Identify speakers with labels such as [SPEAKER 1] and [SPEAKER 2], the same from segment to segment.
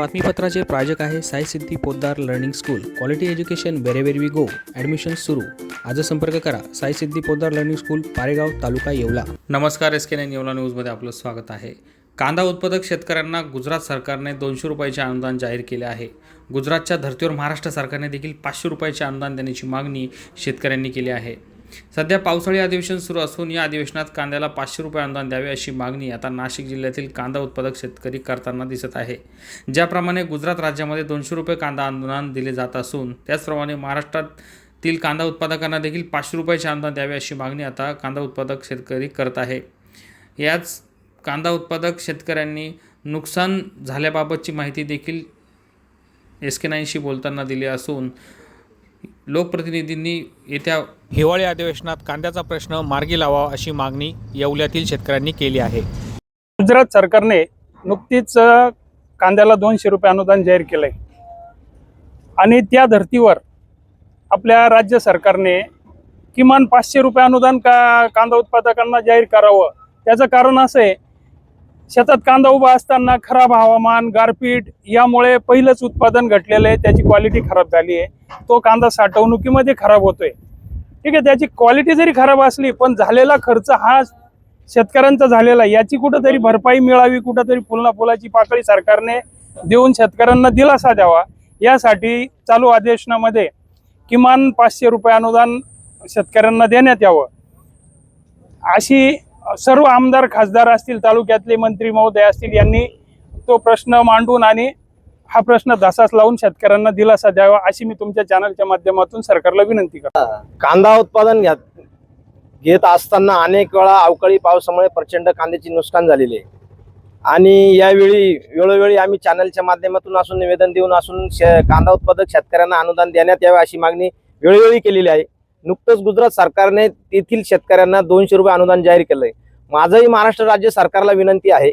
[SPEAKER 1] बातमीपत्राचे प्रायोजक आहे Sai Siddhi Poddar learning school. Quality education wherever we go admission सुरू. आज संपर्क करा. Sai Siddhi Poddar learning school Paregaon taluka Yeola. नमस्कार एस के नाईन येवला न्यूजमध्ये आपलं स्वागत आहे. कांदा उत्पादक शेतकऱ्यांना गुजरात सरकारने दोनशे रुपयाचे अनुदान जाहीर केले आहे. गुजरातच्या धर्तीवर महाराष्ट्र सरकारने देखील पाचशे रुपयाचे अनुदान देण्याची मागणी शेतकऱ्यांनी केली आहे. सध्या पावसाळी अधिवेशन सुरू असून या अधिवेशनात कांद्याला पाचशे रुपये अनुदान द्यावे अशी मागणी आता नाशिक जिल्ह्यातील कांदा उत्पादक शेतकरी करताना दिसत आहे. ज्याप्रमाणे गुजरात राज्यामध्ये दोनशे रुपये कांदा अनुदान दिले जात असून त्याचप्रमाणे महाराष्ट्रातील कांदा उत्पादकांना देखील पाचशे रुपयाचे अनुदान द्यावे अशी मागणी आता कांदा उत्पादक शेतकरी करत आहे. याच कांदा उत्पादक शेतकऱ्यांनी नुकसान झाल्याबाबतची माहिती देखील एस के नाईनशी बोलताना दिली असून लोकप्रतिनिधींनी येत्या हिवाळी अधिवेशनात कांद्याचा प्रश्न मार्गी लावावा अशी मागणी येवल्यातील शेतकऱ्यांनी केली आहे.
[SPEAKER 2] गुजरात सरकारने नुकतीच कांद्याला दोनशे रुपये अनुदान जाहीर केलंय. आणि त्या धर्तीवर आपल्या राज्य सरकारने किमान पाचशे रुपये अनुदान का कांदा उत्पादकांना जाहीर करावं? त्याचं कारण असं आहे शेतात कांदा उभा असताना खराब हवामान गारपीट यामुळे पहिलंच उत्पादन घटलेलं आहे त्याची क्वालिटी खराब झाली आहे. तो कांदा साठवणुकीमध्ये खराब होतोय. ठीक आहे त्याची क्वालिटी जरी खराब असली पण झालेला खर्च हा शेतकऱ्यांचा झालेला आहे. याची कुठंतरी भरपाई मिळावी कुठंतरी पुलना पुलाची पाकळी सरकारने देऊन शेतकऱ्यांना दिलासा द्यावा. यासाठी चालू अधिवेशनामध्ये किमान पाचशे रुपये अनुदान शेतकऱ्यांना देण्यात यावं. अशी सर्व आमदार खासदार असतील तालुक्यातले मंत्री महोदय असतील यांनी तो प्रश्न मांडून आणि हा प्रश्न धसास लावून शेतकऱ्यांना दिलासा द्यावा अशी मी तुमच्या चॅनलच्या माध्यमातून सरकारला विनंती करतो.
[SPEAKER 3] कांदा उत्पादन घ्या घेत असताना अनेक वेळा अवकाळी पावसामुळे प्रचंड कांद्याचे नुकसान झालेले आहे. आणि यावेळी वेळोवेळी आम्ही चॅनलच्या माध्यमातून असून निवेदन देऊन असून शे कांदा उत्पादक शेतकऱ्यांना अनुदान देण्यात यावे अशी मागणी वेळोवेळी केलेली आहे. नुकतंच गुजरात सरकारने तेथील शेतकऱ्यांना दोनशे रुपये अनुदान जाहीर केलं आहे माझंही महाराष्ट्र राज्य सरकारला विनंती आहे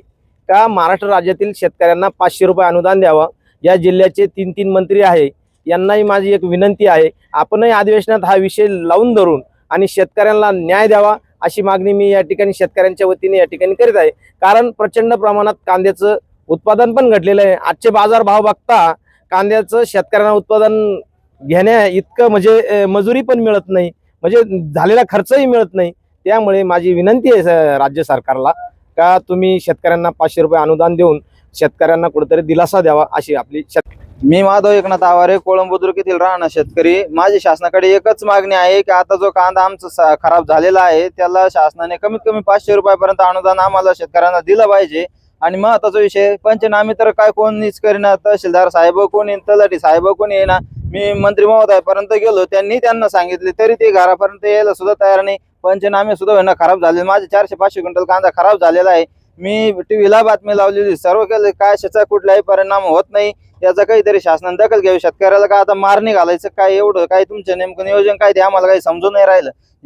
[SPEAKER 3] का महाराष्ट्र राज्यातील शेतकऱ्यांना पाचशे रुपये अनुदान द्यावं? या जिल्ह्याचे तीन तीन मंत्री आहे. यांनाही माझी एक विनंती आहे. आपणही अधिवेशनात हा विषय लावून धरून आणि शेतकऱ्यांना न्याय द्यावा अशी मागणी मी या ठिकाणी शेतकऱ्यांच्या वतीने या ठिकाणी करीत आहे. कारण प्रचंड प्रमाणात कांद्याचं उत्पादन पण घडलेलं आहे. आजचे बाजार भाव बघता कांद्याचं शेतकऱ्यांना उत्पादन घेण्या इतकं म्हणजे मजुरी पण मिळत नाही. म्हणजे झालेला खर्चही मिळत नाही. त्यामुळे माझी विनंती आहे स- राज्य सरकारला का तुम्ही शेतकऱ्यांना पाचशे रुपये अनुदान देऊन शेतकऱ्यांना कुठेतरी दिलासा द्यावा अशी आपली
[SPEAKER 4] मी माधव एकनाथ आवारे कोळंब बुद्रुक येथील राहणार शेतकरी. माझी शासनाकडे एकच मागणी आहे की आता जो कांदा आमचा खराब झालेला आहे त्याला शासनाने कमीत कमी पाचशे रुपयापर्यंत अनुदान आम्हाला शेतकऱ्यांना दिलं पाहिजे. आणि महत्त्वाचा विषय पंचनामे तर काय कोणीच करीना तहसीलदार साहेब कोणी तलाठी साहेब कोण येईना. मी मंत्री महोदयापर्यंत गेलो त्यांनी त्यांना सांगितले तरी ते घरापर्यंत यायला सुद्धा तयार नाही. पंचनामे सुद्धा होणं खराब झाले. माझे चारशे पाचशे क्विंटल कांदा खराब झालेला आहे. मी टी व्हीला बातमी लावलेली सर्व केलं काय त्याचा कुठलाही परिणाम होत नाही याचा काहीतरी शासनाने दखल घ्यावी. शेतकऱ्याला काय आता मारणी घालायचं काय एवढं काय तुमचं नेमकं नियोजन काय ते आम्हाला काही समजून नाही राहिलं.